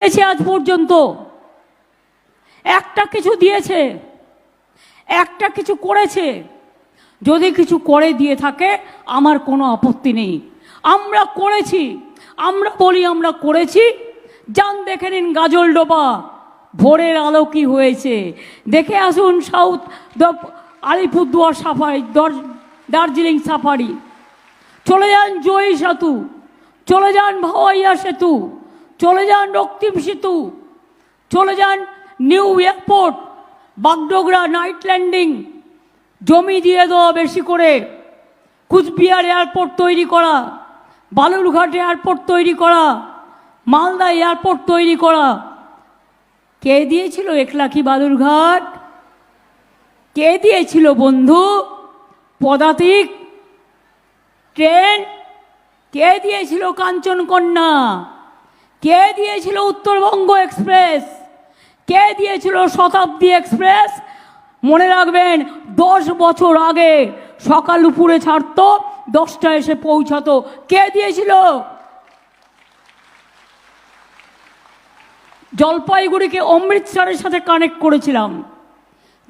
দিয়েছে আজ পর্যন্ত। একটা কিছু দিয়েছে, একটা কিছু করেছে। যদি কিছু করে দিয়ে থাকে, আমার কোনো আপত্তি নেই। আমরা করেছি, আমরা বলি আমরা করেছি। যান দেখে নিন গাজল ডোবা, ভোরের আলো কি হয়েছে? দেখে আসুন সাউথ আলিপুরদুয়ার সাফারি দর- দার্জিলিং সাফারি। চলে যান জয়ী সেতু, চলে যান ভাওয়াইয়া সেতু। চলে যান রক্তিম সেতু, চলে যান new airport, Bagdogra night landing. জমি দিয়ে দেওয়া বেশি করে, কুচবিহার এয়ারপোর্ট তৈরি করা, বালুরঘাট এয়ারপোর্ট তৈরি করা, মালদা এয়ারপোর্ট তৈরি করা। কে দিয়েছিল একলাখি বালুরঘাট? কে দিয়েছিল বন্ধু? পদাতিক? ট্রেন? কে দিয়েছিল কাঞ্চনকন্যা? কে দিয়েছিল উত্তরবঙ্গ এক্সপ্রেস? কে দিয়েছিল শতাব্দী এক্সপ্রেস? মনে রাখবেন, দশ বছর আগে সকাল উপরে ছাড়তো, দশটা এসে পৌঁছাতো। কে দিয়েছিল? জলপাইগুড়িকে অমৃতসরের সাথে কানেক্ট করেছিলাম।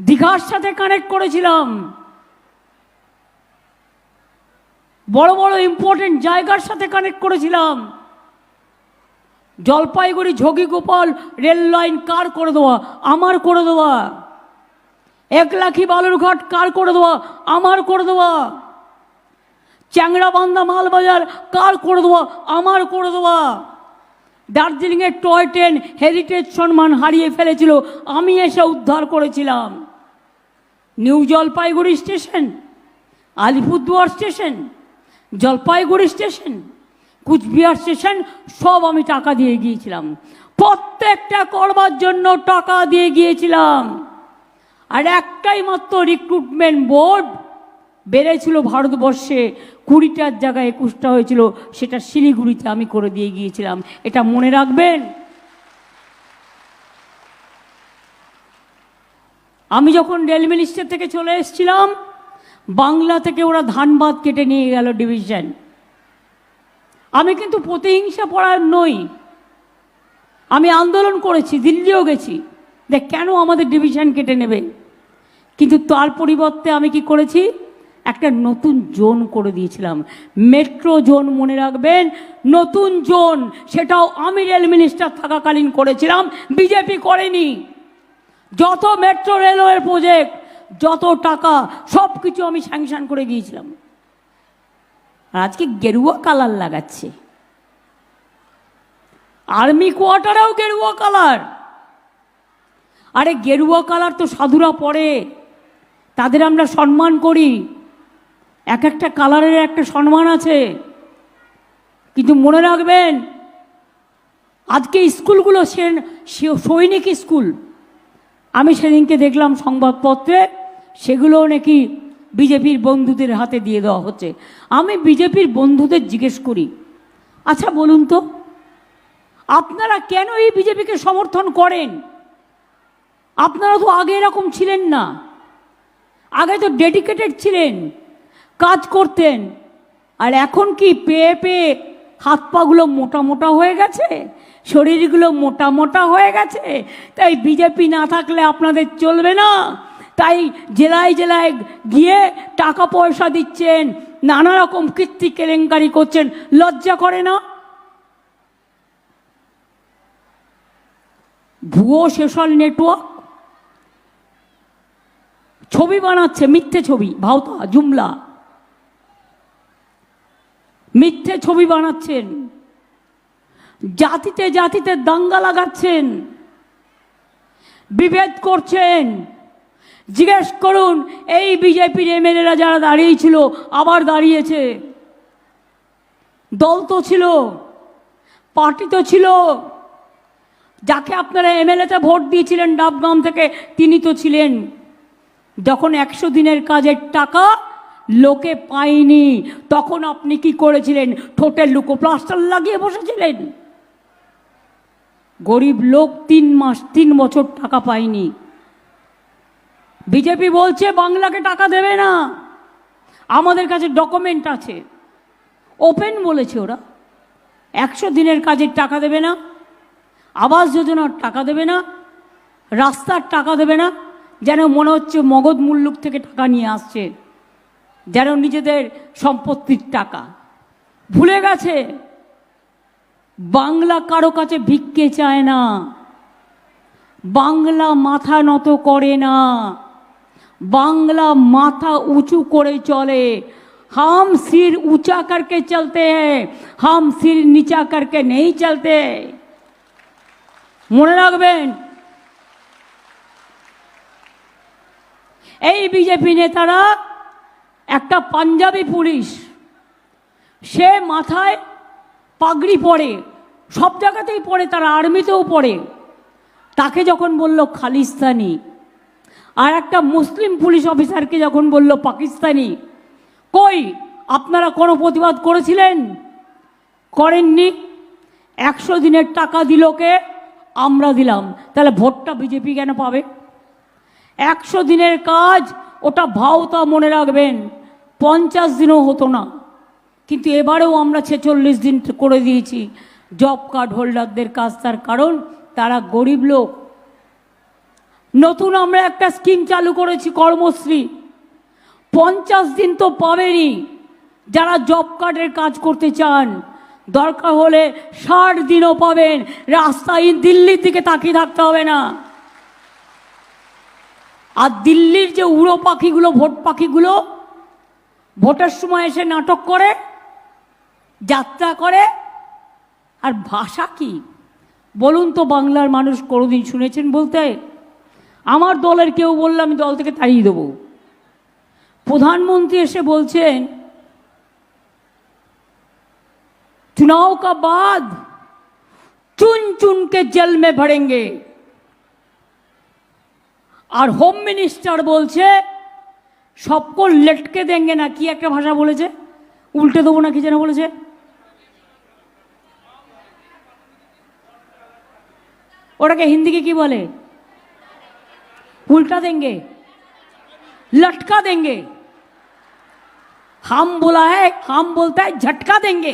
দীঘার সাথে কানেক্ট করেছিলাম। বড় বড় ইম্পর্টেন্ট জায়গার সাথে কানেক্ট করেছিলাম। জলপাইগুড়ি ঝগিগোপাল রেল লাইন কার করে দেওয়া? আমার করে দেওয়া। একলাখি বালুরঘাট কার করে দেওয়া? আমার করে দেওয়া। চ্যাংরাবান্ধা মালবাজার কার করে দেওয়া? আমার করে দেওয়া। দার্জিলিংয়ের টয় ট্রেন হেরিটেজ সম্মান হারিয়ে ফেলেছিল, আমি এসে উদ্ধার করেছিলাম। New Jalpaiguri station, Alipurduar station, Jalpaiguri station. Coochbehar station, সব আমি টাকা দিয়ে গিয়েছিলাম। প্রত্যেকটা করবার জন্য টাকা দিয়ে গিয়েছিলাম। আর একটাই মাত্র রিক্রুটমেন্ট বোর্ড বেড়েছিল ভারতবর্ষে, কুড়িটার জায়গায় একুশটা হয়েছিল, সেটা শিলিগুড়িতে আমি করে দিয়ে গিয়েছিলাম। এটা মনে রাখবেন? আমি যখন রেল মিনিস্টার থেকে চলে এসেছিলাম, বাংলা থেকে ওরা ধানবাদ কেটে নিয়ে গেল ডিভিশন আমি কিন্তু প্রতিহিংসা পড়ার নই। আমি আন্দোলন করেছি, দিল্লিও গেছি। দেখ, কেন আমাদের ডিভিশন কেটে নেবে? কিন্তু তার পরিবর্তে আমি কি করেছি? একটা নতুন জোন করে দিয়েছিলাম। মেট্রো জোন মনে রাখবেন? নতুন জোন, সেটাও আমি রেল মিনিস্টার থাকাকালীন করেছিলাম। বিজেপি করেনি। যত মেট্রো রেলওয়ের প্রজেক্ট যত টাকা সব কিছু আমি স্যাংশন করে গিয়েছিলাম। আর আজকে গেরুয়া কালার লাগাচ্ছে। আর্মি কোয়ার্টারেও গেরুয়া কালার। আরে গেরুয়া কালার তো সাধুরা পরে। তাদের আমরা সম্মান করি। এক একটা কালারের একটা সম্মান আছে। কিন্তু মনে রাখবেন, আজকে স্কুলগুলো সে সৈনিক স্কুল। আমি সেদিনকে দেখলাম সংবাদপত্রে সেগুলোও নাকি বিজেপির বন্ধুদের হাতে দিয়ে দেওয়া হচ্ছে। আমি বিজেপির বন্ধুদের জিজ্ঞেস করি আচ্ছা বলুন তো, আপনারা কেন এই বিজেপিকে সমর্থন করেন? আপনারা তো আগে এরকম ছিলেন না। আগে তো ডেডিকেটেড ছিলেন, কাজ করতেন। আর এখন কি পেয়ে পেয়ে হাত পাগুলো মোটা মোটা হয়ে গেছে? শরীরগুলো মোটা মোটা হয়ে গেছে? তাই বিজেপি না থাকলে আপনাদের চলবে না? তাই জেলায় জেলায় গিয়ে টাকা পয়সা দিচ্ছেন, নানা রকম কীর্তি কেলেঙ্কারি করছেন, লজ্জা করে না? ভুয়ো সোশ্যাল নেটওয়ার্ক? ছবি বানাচ্ছে, মিথ্যে ছবি, ভাওতা, জুমলা। মিথ্যে ছবি বানাচ্ছেন। জাতিতে জাতিতে দাঙ্গা লাগাচ্ছেন। বিভেদ করছেন। জিজ্ঞেস করুন, এই বিজেপির এমএলএরা যারা দাঁড়িয়েছিল আবার দাঁড়িয়েছে? দল তো ছিল, পার্টি তো ছিল। যাকে আপনারা এমএলএতে ভোট দিয়েছিলেন ডাবগ্রাম থেকে, তিনি তো ছিলেন। যখন একশো দিনের কাজের টাকা লোকে পায়নি, তখন আপনি কি করেছিলেন? ঠোঁটের লুকো প্লাস্টার লাগিয়ে বসেছিলেন। গরিব লোক তিন মাস, তিন বছর টাকা পায়নি। বিজেপি বলছে বাংলাকে টাকা দেবে না। আমাদের কাছে ডকুমেন্ট আছে। ওপেন বলেছে ওরা। একশো দিনের কাজের টাকা দেবে না। আবাস যোজনার টাকা দেবে না। রাস্তার টাকা দেবে না। যেন মনে হচ্ছে মগধ মুল্লুক থেকে টাকা নিয়ে আসছে। যেন নিজেদের সম্পত্তির টাকা। ভুলে গেছে? বাংলা কারও কাছে ভিক্ষে চায় না। বাংলা মাথা নত করে না। বাংলা মাথা উঁচু করে চলে हम सिर ऊंचा करके चलते हैं हम सिर नीचा करके नहीं चलते মনে রাখবেন এই বিজেপি নেতারা একটা পাঞ্জাবি পুলিশ সে মাথায় পাগড়ি পরে সব জায়গাতেই পড়ে তারা আর্মিতেও পড়ে তাকে যখন বলল খালিস্তানি আর একটা মুসলিম পুলিশ অফিসারকে যখন বলল পাকিস্তানি, কই, আপনারা কোনো প্রতিবাদ করেছিলেন? করেননি। একশো দিনের টাকা দিল কে? আমরা দিলাম। তাহলে ভোটটা বিজেপি কেন পাবে? একশো দিনের কাজ, ওটা ভাওতা মনে রাখবেন। পঞ্চাশ দিনও হতো না। কিন্তু এবারেও আমরা ছেচল্লিশ দিন করে দিয়েছি। জব কার্ড হোল্ডারদের কাজ তার কারণ, তারা গরিব লোক। নতুন আমরা একটা স্কিম চালু করেছি কর্মশ্রী। পঞ্চাশ দিন তো পাবেনি। যারা জব কার্ডের কাজ করতে চান, দরকার হলে ষাট দিনও পাবেন। রাস্তায় দিল্লির দিকে তাকিয়ে থাকতে হবে না। আর দিল্লির যে উড়ো পাখিগুলো, ভোট পাখিগুলো, ভোটের সময় এসে নাটক করে, যাত্রা করে। আর ভাষা কি? বলুন তো বাংলার মানুষ কোনোদিন শুনেছেন বলতে? আমার দলের কেউ বললে আমি দল থেকে তাড়িয়ে দেবো प्रधानमंत्री ऐसे बोलते हैं चुनाव का बाद चुन चुन के जल में भरेंगे আর হোম মিনিস্টার বলছে সবকো লেটকে দেঙ্গে না কি একটা ভাষা বলেছে উল্টে দেবো না কি যেন বলেছে ওটাকে হিন্দিকে কি বলে उल्टा देंगे, लटका देंगे। हम बोला है, हम बोलता है, झटका देंगे।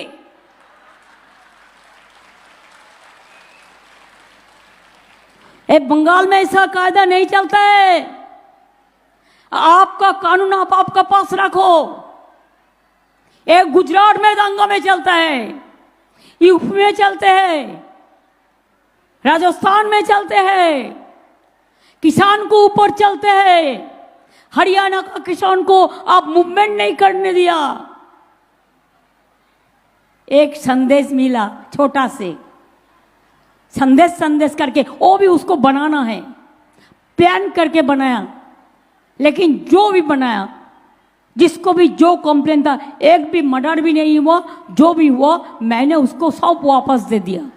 ए, बंगाल में ऐसा कायदा नहीं चलता है। आपका कानून आप आपका पास रखो। ये गुजरात में दंगा में चलता है, यूपी में चलते हैं, राजस्थान में चलते हैं। किसान को ऊपर चलते हैं। हरियाणा का किसान को आप मूवमेंट नहीं करने दिया। एक संदेश मिला छोटा से। संदेश संदेश करके, वो भी उसको बनाना है। प्लान करके बनाया। लेकिन जो भी बनाया, जिसको भी जो कंप्लेन था, एक भी मर्डर भी नहीं हुआ, जो भी हुआ, मैंने उसको सब वापस दे दिया।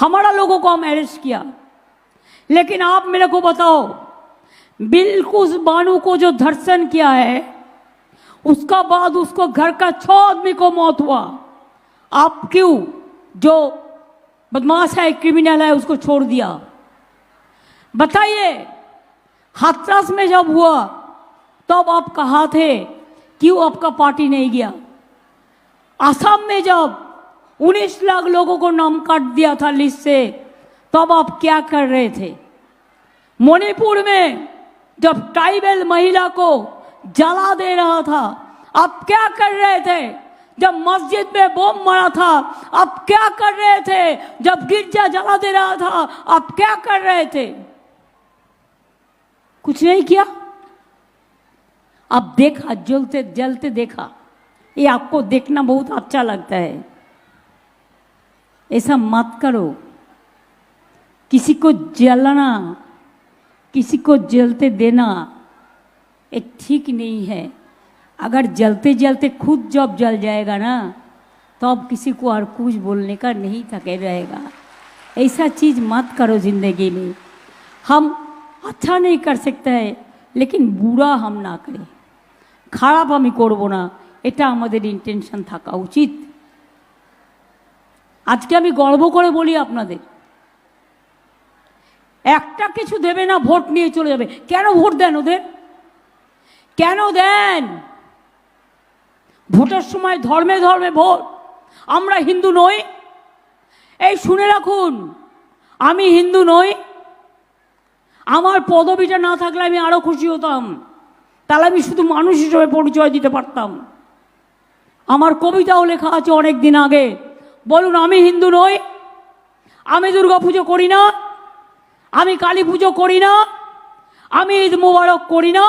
हमारा लोगों को हम अरेस्ट किया। लेकिन आप मेरे को बताओ, बिल्कुल बानू को जो धर्षण किया है, उसका बाद उसको घर का छह आदमी को मौत हुआ। आप क्यों जो बदमाश है क्रिमिनल है, उसको छोड़ दिया? बताइए, हाथरस में जब हुआ, तब तो आप कहा थे, क्यों आपका पार्टी नहीं गया? असम में जब 19 लाख लोगों को नाम काट दिया था लिस्ट से तब आप क्या कर रहे थे? मणिपुर में जब ट्राइबल महिला को जला दे रहा था, आप क्या कर रहे थे? जब मस्जिद में बम मारा था, आप क्या कर रहे थे? जब गिरजा जला दे रहा था, आप क्या कर रहे थे? कुछ नहीं किया? अब देखा, जलते जलते देखा। ये आपको देखना बहुत अच्छा लगता है। ऐसा मत करो। किसी को जलाना किसी को जलते देना ये ठीक नहीं है अगर जलते जलते खुद जब जल जाएगा ना तो अब किसी को और कुछ बोलने का नहीं थके रहेगा ऐसा चीज़ मत करो ज़िंदगी में हम अच्छा नहीं कर सकते हैं लेकिन बुरा हम ना करें খারাপ আমি করব না এটা আমাদের ইন্টেনশন থাকা উচিত আজকে আমি গর্ব করে বলি আপনাদের একটা কিছু দেবে না, ভোট নিয়ে চলে যাবে। কেন ভোট দেন ওদের? কেন দেন? ভোটের সময় ধর্মে ধর্মে ভোট। আমরা হিন্দু নই। এই শুনে রাখুন, আমি হিন্দু নই। আমার পদবিটা না থাকলে আমি আরও খুশি হতাম। তাহলে আমি শুধু মানুষ হিসেবে পরিচয় দিতে পারতাম। আমার কবিতাও লেখা আছে অনেক দিন আগে। বলুন, আমি হিন্দু নই। আমি দুর্গা পুজো করি না। আমি কালী পুজো করি না, আমি ঈদ মোবারক করি না,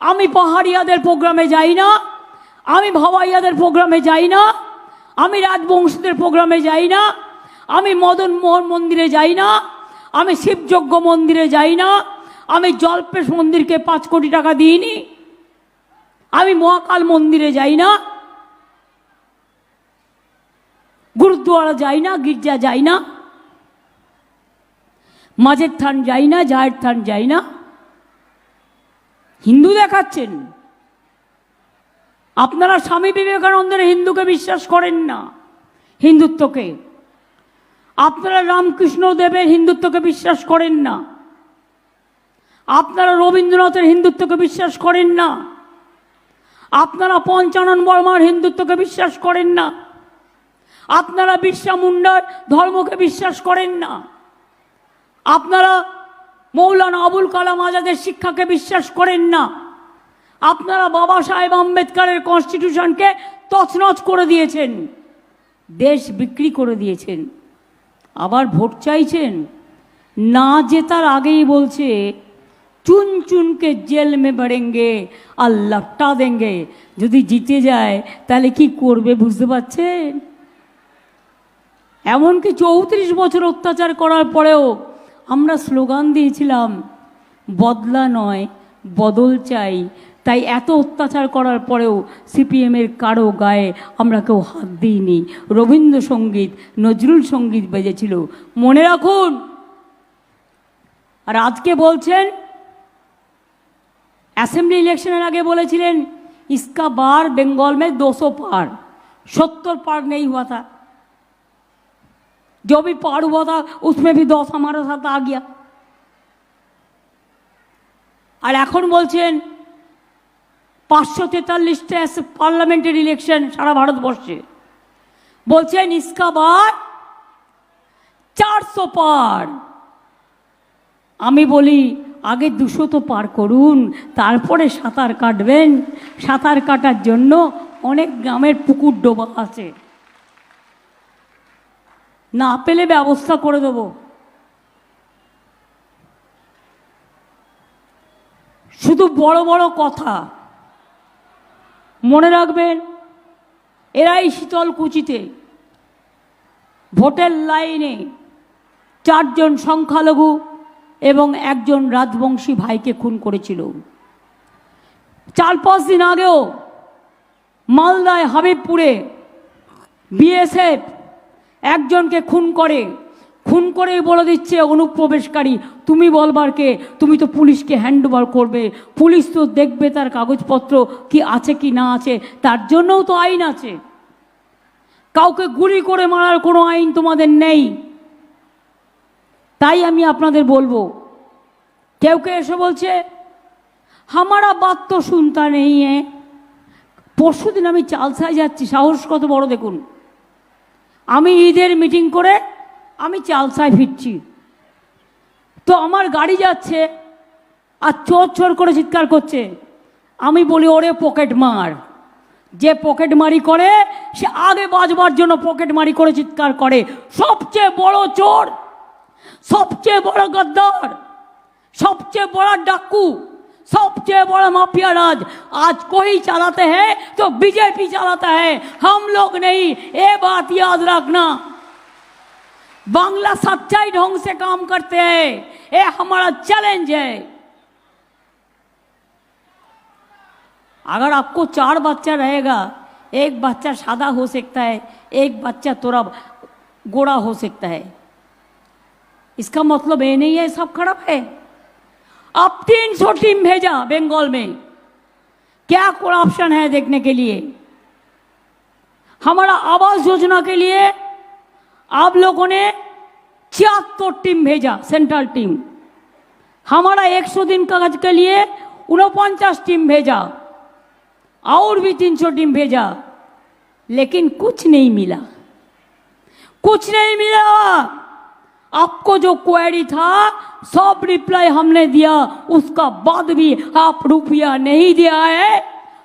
আমি পাহাড়িয়াদের প্রোগ্রামে যাই না, আমি ভাওয়াইয়াদের প্রোগ্রামে যাই না, আমি রাজবংশীদের প্রোগ্রামে যাই না, আমি মদন মোহন মন্দিরে যাই না, আমি শিবযজ্ঞ মন্দিরে যাই না, আমি জল্পেশ মন্দিরকে পাঁচ কোটি টাকা দিইনি, আমি মহাকাল মন্দিরে যাই না, গুরুদ্বারা যাই না, গির্জা যাই না মাঝের থান যাই না জায়ের থান যাই না। হিন্দু দেখাচ্ছেন। আপনারা স্বামী বিবেকানন্দের হিন্দুকে বিশ্বাস করেন না, হিন্দুত্বকে। আপনারা রামকৃষ্ণ দেবের হিন্দুত্বকে বিশ্বাস করেন না। আপনারা রবীন্দ্রনাথের হিন্দুত্বকে বিশ্বাস করেন না। আপনারা পঞ্চানন বর্মার হিন্দুত্বকে বিশ্বাস করেন না। আপনারা বিশ্বা মুন্ডার ধর্মকে বিশ্বাস করেন না। আপনারা মৌলানা আবুল কালাম আজাদের শিক্ষাকে বিশ্বাস করেন না। আপনারা বাবা সাহেব আম্বেদকারের কনস্টিটিউশনকে তছনছ করে দিয়েছেন। দেশ বিক্রি করে দিয়েছেন। আবার ভোট চাইছেন। না জেতার আগেই বলছে, চুন চুনকে জেল মে ভরেঙ্গে, আর লপটা দেঙ্গে। যদি জিতে যায়, তাহলে কি করবে বুঝতে পারছেন? এমনকি চৌত্রিশ বছর অত্যাচার করার পরেও আমরা স্লোগান দিয়েছিলাম, বদলা নয়, বদল চাই। তাই এত অত্যাচার করার পরেও সিপিএমের কারও গায়ে আমরা কেউ হাত দিইনি। রবীন্দ্রসঙ্গীত, নজরুল সংগীত বেজেছিল। মনে রাখুন, আর আজকে বলছেন, অ্যাসেম্বলি ইলেকশনের আগে বলেছিলেন, ইস্কা বার বেঙ্গল মে দোশো পার। সত্তর পার নেই হুয়া जो भी पार हुआ था उसमें भी दस हमारे साथ आ गया আর এখন বলছেন পাঁচশো তেতাল্লিশটা পার্লামেন্টের ইলেকশন সারা ভারতবর্ষে বলছেন ইসকা বার চারশো পার আমি বলি আগে দুশো তো পার করুন তারপরে সাঁতার কাটবেন সাঁতার কাটার জন্য অনেক গ্রামের পুকুর ডোবা আছে না পেলে ব্যবস্থা করে দেব। শুধু বড় বড় কথা। মনে রাখবেন, এরাই শীতল কুচিতে। ভোটের লাইনে চারজন সংখ্যালঘু এবং একজন রাজবংশী ভাইকে খুন করেছিল। চার পাঁচ দিন আগেও মালদায় হাবিবপুরে বিএসএফ একজনকে খুন করে খুন করে বলে দিচ্ছে অনুপ্রবেশকারী, তুমি বলবার কে? তুমি তো পুলিশকে হ্যান্ড ওভার করবে। পুলিশ তো দেখবে তার কাগজপত্র কি আছে কি না আছে, তার জন্যও তো আইন আছে। কাউকে গুলি করে মারার কোনো আইন তোমাদের নেই। তাই আমি আপনাদের বলব, কেউ কেউ এসে বলছে, হামারা বাত তো শুনতা নেই এ পরশু আমি চালসায় যাচ্ছি, সাহস কত বড় দেখুন। আমি ঈদের মিটিং করে আমি চালসায় ফিরছি। তো আমার গাড়ি যাচ্ছে আর চোর চোর করে চিৎকার করছে। আমি বলি, ওরে পকেট মার। যে পকেট মারি করে, সে আগে বাজবার জন্য পকেট মারি করে চিৎকার করে। সবচেয়ে বড় চোর, সবচেয়ে বড় গদ্দার, সবচেয়ে বড় ডাকু। सबसे बड़ा माफिया राज। आज कोई चलाते हैं तो बीजेपी चलाता है। हम लोग नहीं, ये बात याद रखना। बांग्ला सच्चाई ढंग से काम करते हैं। ये हमारा चैलेंज है। अगर आपको चार बच्चा रहेगा, एक बच्चा सादा हो सकता है, एक बच्चा थोड़ा गोरा हो सकता है। इसका मतलब ये नहीं है, सब खराब है। अब तीन सौ टीम भेजा बंगाल में। क्या करप्शन है देखने के लिए? हमारा आवास योजना के लिए आप लोगों ने छिहत्तर टीम भेजा, सेंट्रल टीम। हमारा एक सौ दिन कागज़ के लिए उनपचास टीम भेजा। और भी तीन सौ टीम भेजा। लेकिन कुछ नहीं मिला। कुछ नहीं मिला। आपको जो क्वेरी था सब रिप्लाई हमने दिया, उसका बाद भी आप रुपया नहीं दिया है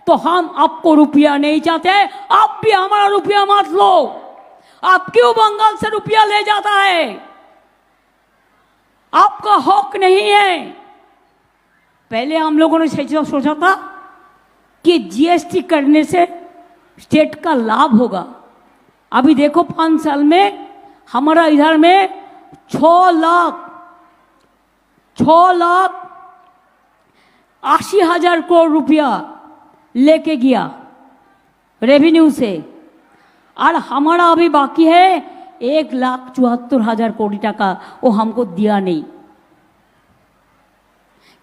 तो हम आपको रुपया नहीं चाहते, आप भी हमारा रुपया मत लो। आप क्यों बंगाल से रुपया ले जाता है? आपका हक नहीं है। पहले हम लोगों ने सोचा था कि जीएसटी करने से स्टेट का लाभ होगा। अभी देखो पाँच साल में, हमारा इधर में छ लाख छ लाख अस्सी हज़ार करोड़ रुपया लेके गया रेवेन्यू से। और हमारा अभी बाकी है एक लाख चौहत्तर हज़ार कोटी टाका, वो हमको दिया नहीं।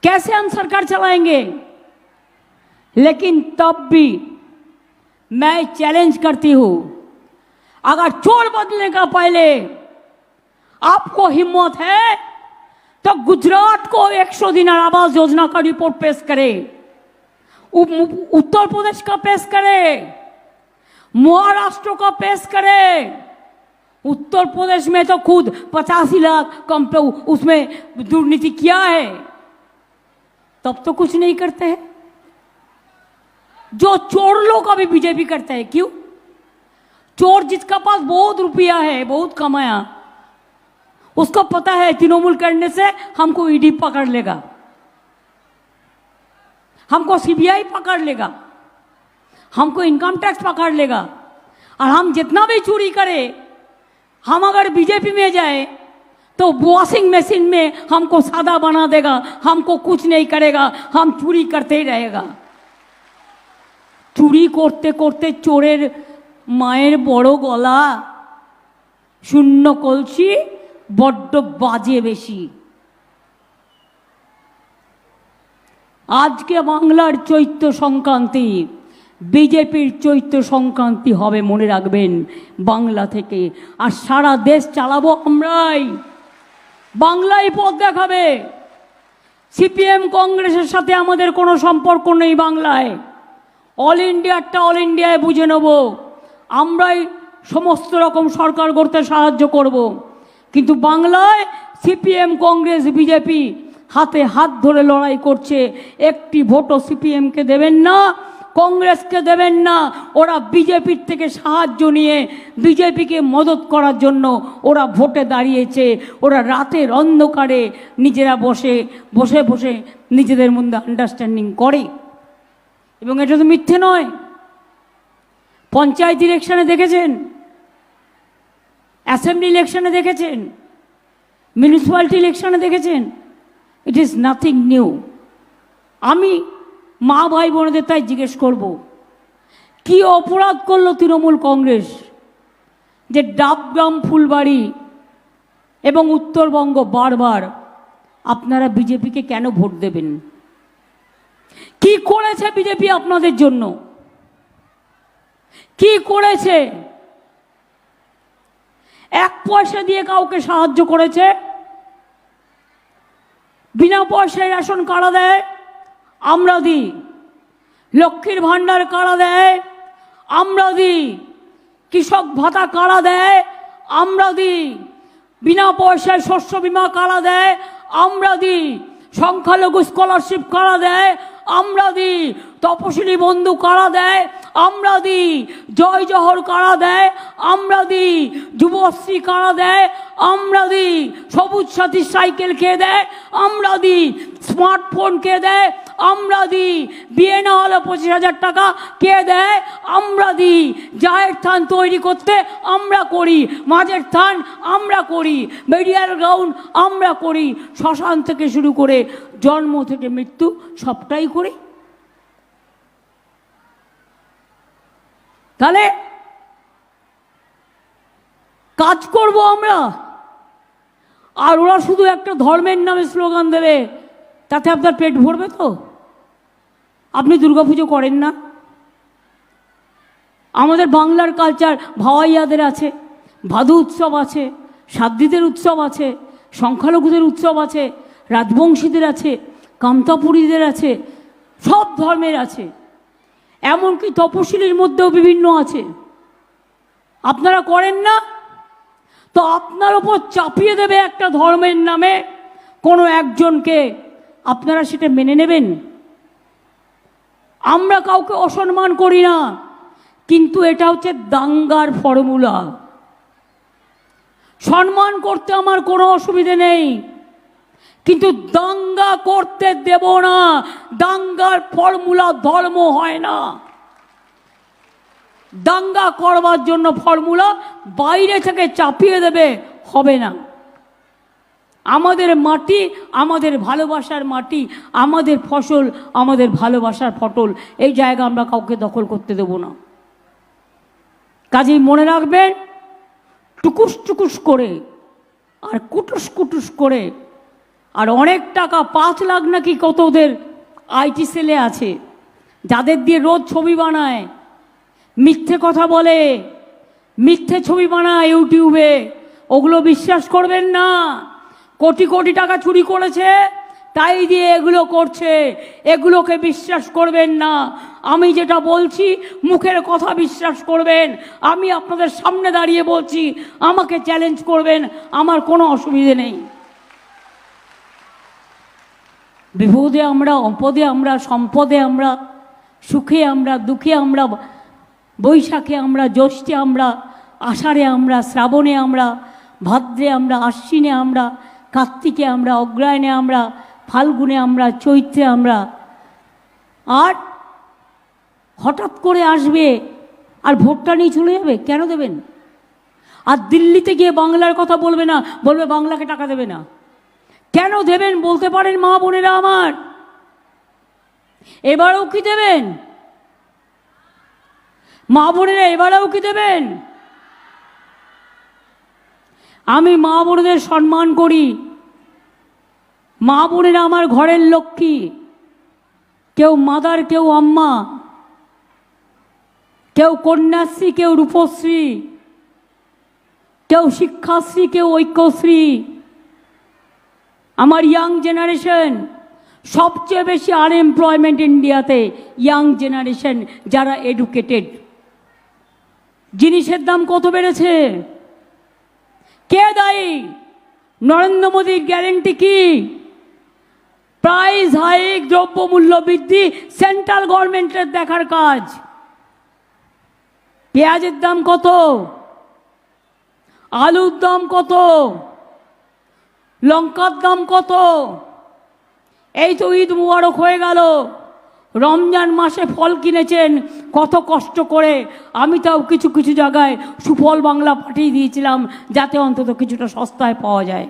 कैसे हम सरकार चलाएँगे? लेकिन तब भी मैं चैलेंज करती हूँ, अगर चोर बदलने का पहले, आपको हिम्मत है तो गुजरात को 100 दिन आवास योजना का रिपोर्ट पेश करे। उत्तर प्रदेश का पेश करे। महाराष्ट्र का पेश करे। उत्तर प्रदेश में तो खुद पचासी लाख कम पे उसमें दुर्नीति किया है। तब तो कुछ नहीं करते हैं। जो चोर लोग अभी बीजेपी करते हैं, क्यों? चोर जिसका पास बहुत रुपया है, बहुत कमाया उसको पता है तृणमूल करने से हमको ईडी पकड़ लेगा हमको सीबीआई पकड़ लेगा हमको इनकम टैक्स पकड़ लेगा और हम जितना भी चोरी करें हम अगर बीजेपी में जाए तो वॉशिंग मशीन में हमको सादा बना देगा हमको कुछ नहीं करेगा हम चोरी करते ही रहेगा চুরি করতে করতে চোরের মায়ের বড় গলা শূন্য কলসি বড্ড বাজে বেশি। আজকে বাংলার চৈত্র সংক্রান্তি, বিজেপির চৈত্র সংক্রান্তি হবে, মনে রাখবেন, বাংলা থেকে। আর সারা দেশ চালাবো আমরাই। বাংলায় পথ দেখাবে। সিপিএম কংগ্রেসের সাথে আমাদের কোনো সম্পর্ক নেই বাংলায়। অল ইন্ডিয়ারটা অল ইন্ডিয়ায় বুঝে নেব। আমরাই সমস্ত রকম সরকার করতে সাহায্য করব। কিন্তু বাংলায় সিপিএম, কংগ্রেস, বিজেপি হাতে হাত ধরে লড়াই করছে। একটি ভোটও সিপিএমকে দেবেন না, কংগ্রেসকে দেবেন না। ওরা বিজেপির থেকে সাহায্য নিয়ে বিজেপিকে মদত করার জন্য ওরা ভোটে দাঁড়িয়েছে। ওরা রাতের অন্ধকারে নিজেরা বসে বসে বসে নিজেদের মধ্যে আন্ডারস্ট্যান্ডিং করে। এবং এটা তো মিথ্যে নয়। পঞ্চায়েত ইলেকশনে দেখেছেন? অ্যাসেম্বলি ইলেকশনে দেখেছেন? মিউনিসিপ্যালিটি ইলেকশনে দেখেছেন? ইট ইজ নাথিং নিউ আমি মা, ভাই, বোনদের তাই জিজ্ঞেস করব, কি অপরাধ করল তৃণমূল কংগ্রেস? যে ডাবগ্রাম ফুলবাড়ি এবং উত্তরবঙ্গ বারবার আপনারা বিজেপিকে কেন ভোট দেবেন? কি করেছে বিজেপি আপনাদের জন্য? কি করেছে? এক পয়সা দিয়ে কাউকে সাহায্য করেছে, বিনা পয়সায় রেশন কারা দেয়, আমরা দিই। লক্ষ্মীর ভাণ্ডার কারা দেয়, আমরা দিই। কৃষক ভাতা কারা দেয়, আমরা দিই। বিনা পয়সায় শস্য বিমা কারা দেয়, আমরা দিই। সংখ্যালঘু স্কলারশিপ কারা দেয় আমরা দিই তপশিলি বন্ধু কারা দেয়? আমরা দিই জয় জহর কারা দেয়? আমরা দিই যুবশ্রী কারা দেয়? আমরা দিই সবুজ সাথী সাইকেল কে দেয়? আমরা দিই স্মার্টফোন কে দেয়? আমরা দিই। বিয়ে না হলে পঁচিশ হাজার টাকা। কে দেয়? আমরা দিই। জায়ের থান তৈরি করতে আমরা করি। মাঝের থান আমরা করি। মেডিয়াল গ্রাউন্ড আমরা করি। শ্মশান থেকে শুরু করে জন্ম থেকে মৃত্যু সবটাই করি। তাহলে কাজ করব আমরা। আর ওরা শুধু একটা ধর্মের নামে স্লোগান দেবে, তাতে আপনার পেট ভরবে তো? আপনি দুর্গাপুজো করেন না? আমাদের বাংলার কালচার ভাওয়াইয়াদের আছে, ভাদু উৎসব আছে, সাদ্দিদের উৎসব আছে, সংখ্যালঘুদের উৎসব আছে, রাজবংশীদের আছে কামতাপুরীদের আছে, সব ধর্মের আছে। এমনকি তপশিলির মধ্যেও বিভিন্ন আছে। আপনারা করেন না? তো আপনার ওপর চাপিয়ে দেবে একটা ধর্মের নামে কোনো একজনকে। আপনারা সেটা মেনে নেবেন? আমরা কাউকে অসম্মান করি না, কিন্তু এটা হচ্ছে দাঙ্গার ফর্মুলা। সম্মান করতে আমার কোনো অসুবিধে নেই, কিন্তু দাঙ্গা করতে দেব না, দাঙ্গার ফর্মুলা ধর্ম হয় না। দাঙ্গা করবার জন্য ফর্মুলা বাইরে থেকে চাপিয়ে দেবে, হবে না। আমাদের মাটি আমাদের ভালোবাসার মাটি, আমাদের ফসল আমাদের ভালোবাসার ফটল। এই জায়গা আমরা কাউকে দখল করতে দেব না। কাজেই মনে রাখবেন, টুকুস টুকুস করে আর কুটুস কুটুস করে আর অনেক টাকা পাঁচ লাখ নাকি কত ওদের আইটি সেলে আছে, যাদের দিয়ে রোজ ছবি বানায়, মিথ্যে কথা বলে, মিথ্যে ছবি বানায় ইউটিউবে, ওগুলো বিশ্বাস করবেন না। কোটি কোটি টাকা চুরি করেছে, তাই দিয়ে এগুলো করছে। এগুলোকে বিশ্বাস করবেন না। আমি যেটা বলছি, মুখের কথা বিশ্বাস করবেন। আমি আপনাদের সামনে দাঁড়িয়ে বলছি, আমাকে চ্যালেঞ্জ করবেন, আমার কোনো অসুবিধে নেই। বিপদে আমরা, অপদে আমরা, সম্পদে আমরা, সুখে আমরা, দুঃখে আমরা, বৈশাখে আমরা, জ্যৈষ্ঠে আমরা, আষাঢ়ে আমরা, শ্রাবণে আমরা, ভাদ্রে আমরা, আশ্বিনে আমরা কার্তিকে আমরা, অগ্রায়ণে আমরা, ফাল্গুনে আমরা, চৈত্রে আমরা। আর হঠাৎ করে আসবে আর ভোটটা নিয়ে চলে যাবে? কেন দেবেন? আর দিল্লিতে গিয়ে বাংলার কথা বলবে না, বলবে বাংলাকে টাকা দেবে না। কেন দেবেন বলতে পারেন মা বোনেরা আমার। এবারেও কি দেবেন? মা বোনেরা এবারেও কি দেবেন? আমি মা বোনেদের সম্মান করি। মা বোনেরা আমার ঘরের লক্ষ্মী। কেউ মাদার, কেউ আম্মা। কেউ কন্যাশ্রী, কেউ রূপশ্রী। কেউ শিক্ষাশ্রী, কেউ ঐক্যশ্রী। আমার ইয়াং জেনারেশন সবচেয়ে বেশি আনএমপ্লয়মেন্ট ইন্ডিয়াতে ইয়াং জেনারেশন যারা এডুকেটেড জিনিসের দাম কত বেড়েছে? কে দায়ী? নরেন্দ্র মোদীর গ্যারেন্টি কি? প্রাইস, হাইক, দ্রব্যমূল্য বৃদ্ধি, সেন্ট্রাল গভর্নমেন্টের দেখার কাজ। পেঁয়াজের দাম কত? আলুর দাম কত? লঙ্কার দাম কত? এই তো ঈদ মুবারক হয়ে গেল। রমজান মাসে ফল কিনেছেন, কত কষ্ট করে। আমি তাও কিছু কিছু জায়গায় সুফল বাংলা পাঠিয়ে দিয়েছিলাম, যাতে অন্তত কিছুটা সস্তায় পাওয়া যায়।